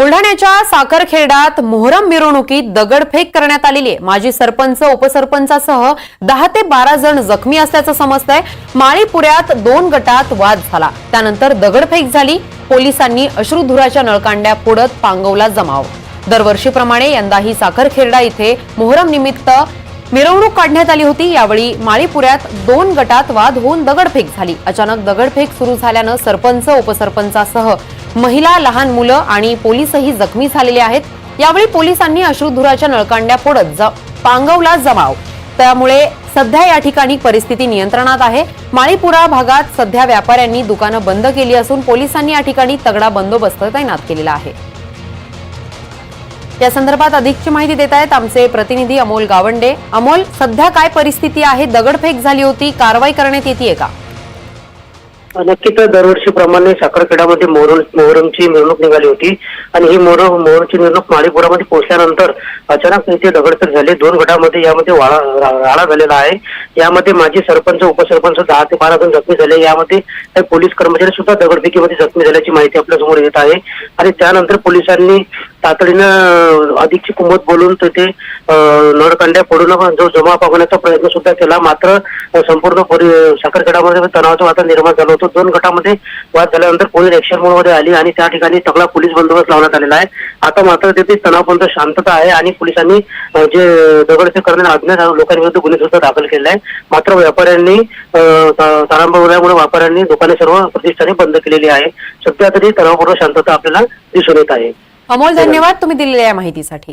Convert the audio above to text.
बुलढाण्याच्या साखरखेडात मोहरम मिरवणुकीत दगडफेक करण्यात आलेली आहे. माजी सरपंच उपसरपंचासह दहा ते बारा जण जखमी असल्याचं समजतंय. माळीपुऱ्यात दोन गटात वाद झाला. त्यानंतर दगडफेक झाली. पोलिसांनी अश्रुधुराच्या नळकांड्या फोडत पांगवला जमाव. दरवर्षीप्रमाणे यंदाही साखरखेर्डा इथे मोहरम निमित्त मिरवणूक काढण्यात आली होती. यावेळी माळीपुऱ्यात दोन गटात वाद होऊन दगडफेक झाली. अचानक दगडफेक सुरू झाल्यानं सरपंच उपसरपंचासह महिला लहान मुलं आणि पोलीसही जखमी झालेले आहेत. यावेळी पोलिसांनी अश्रुधुराच्या नळकांड्या फोडत ज- पांगवला जमाव. त्यामुळे सध्या या ठिकाणी परिस्थिती नियंत्रणात आहे. माळीपुरा भागात सध्या व्यापाऱ्यांनी दुकानं बंद केली असून पोलिसांनी या ठिकाणी तगडा बंदोबस्त तैनात केलेला आहे. या संदर्भात अधिकची माहिती देत आहेत आमचे प्रतिनिधी अमोल गावंडे. अमोल सध्या काय परिस्थिती आहे? दगडफेक झाली होती. कारवाई करण्यात येते का? नक्कीच दरवर्षीप्रमाणे साखरखेड्यामध्ये मोहरम मोहरमची मिरवणूक निघाली होती आणि ही मोहरम मोहरमची मिरवणूक माळीपुरामध्ये पोहोचल्यानंतर अचानक इथे दगडफेक झाली. दोन गटामध्ये यामध्ये वाळा रा- राडा झालेला आहे. यामध्ये माजी सरपंच उपसरपंच दहा ते बारा जण जखमी झाले. यामध्ये काही पोलीस कर्मचारी सुद्धा दगडफेकीमध्ये जखमी झाल्याची माहिती आपल्यासमोर येत आहे. आणि त्यानंतर पोलिसांनी तातडीनं अधिकची कुंमत बोलून तिथे अं, नळकांड्या फोडून जो जमा पावण्याचा प्रयत्न सुद्धा केला. मात्र संपूर्ण परि साखरखेडामध्ये तणावाचं वातावरण निर्माण झालं होतं. दोन गटामध्ये वाद झाल्यानंतर पोलीस एक्शन मोडमध्ये आली आणि त्या ठिकाणी तगडा पोलीस बंदोबस्त लावण्यात आलेला आहे. आता मात्र तिथे तणावपूर्ण शांतता आहे आणि पोलिसांनी जे दगडफेक करण्यात अज्ञात लोकांविरुद्ध गुन्हे सुद्धा दाखल केले आहे मात्र व्यापाऱ्यांनी तारांब होण्यामुळे व्यापाऱ्यांनी दुकाने सर्व प्रतिष्ठाने बंद केलेली आहे. सध्या तरी तणावपूर्ण शांतता आपल्याला दिसून येत आहे. अमोल धन्यवाद. तुम्ही दिलेल्या या माहितीसाठी.